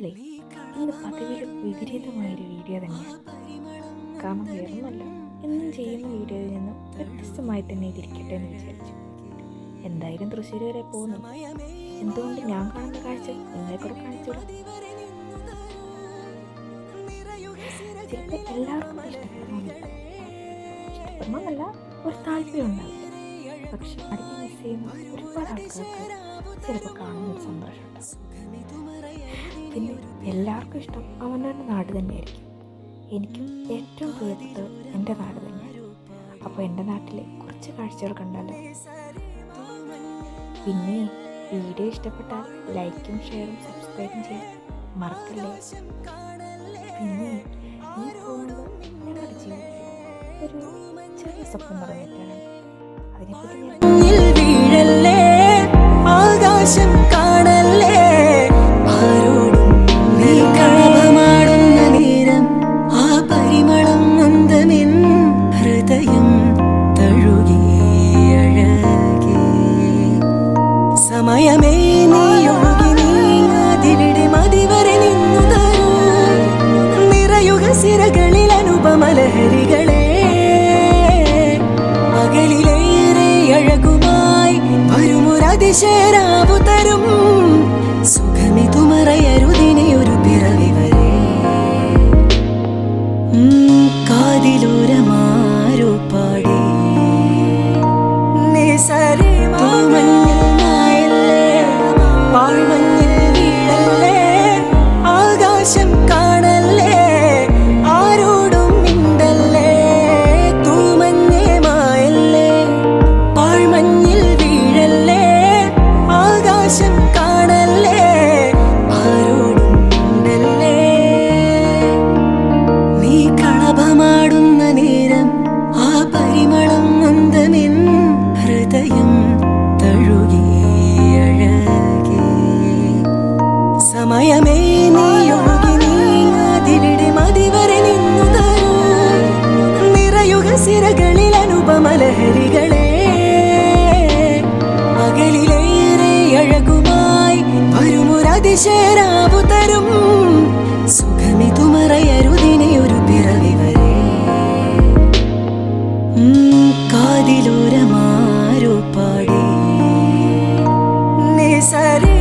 അല്ലേ? ഇത് പതിവിലും വിപരീതമായൊരു വീഡിയോ തന്നെയാണ്. കാരണം വേറൊന്നുമല്ല എന്നും ചെയ്യുന്ന വീഡിയോയിൽ നിന്നും വ്യത്യസ്തമായി തന്നെ ഇതിരിക്കട്ടെ എന്ന് വിചാരിച്ചു. എന്തായാലും തൃശ്ശൂർ വരെ പോകുന്നു. എന്തുകൊണ്ട് ഞാൻ കാണുന്ന കാഴ്ച നിങ്ങളെ കൂടെ കാണിച്ചോളൂ ചിലപ്പോൾ എല്ലാവർക്കും ഇഷ്ടപ്പെടണമെന്നല്ല ഒരു താല്പര്യം പക്ഷെ അടുത്ത് മിസ് ചെയ്യുന്ന ഒരുപാട് ആൾക്കാർക്ക് ചിലപ്പോൾ കാണുന്ന ഒരു സന്തോഷം പിന്നെ എല്ലാവർക്കും ഇഷ്ടം. അവനവന്റെ നാട് തന്നെയായിരിക്കും. എനിക്കും ഏറ്റവും പ്രിയപ്പെട്ടത് എന്റെ നാട് തന്നെയാണ്. അപ്പോൾ എന്റെ നാട്ടിലെ കുറച്ച് കാഴ്ചകൾ കണ്ടാലോ പിന്നെ വീഡിയോ ഇഷ്ടപ്പെട്ടാൽ ലൈക്കും ഷെയറും സബ്സ്ക്രൈബും ചെയ്യാൻ മറക്കല്ലേ? പിന്നെ ഈ പോകുന്നത് ഒരു ചെറിയ സ്വപ്നം നിറവേറ്റാനാണ് അതിനെപ്പറ്റി ആകാശം വരുമൊരതിശേരാവു തരും സുഖമിതുമറയരുതിനെ ഒരു പിറവി വരെ. കാതിലോരമാരോ പാടി തൂമഞ്ഞിൽ ലഹരികളെ പകലിലേറെ അഴകുമായി വരുമൊരതിശേരാവു തരും. സുഖമിതു മറയരുതിനെ ഒരു പിറവി വരെ കാതിലൂരമാരോ പാടി. നിസരി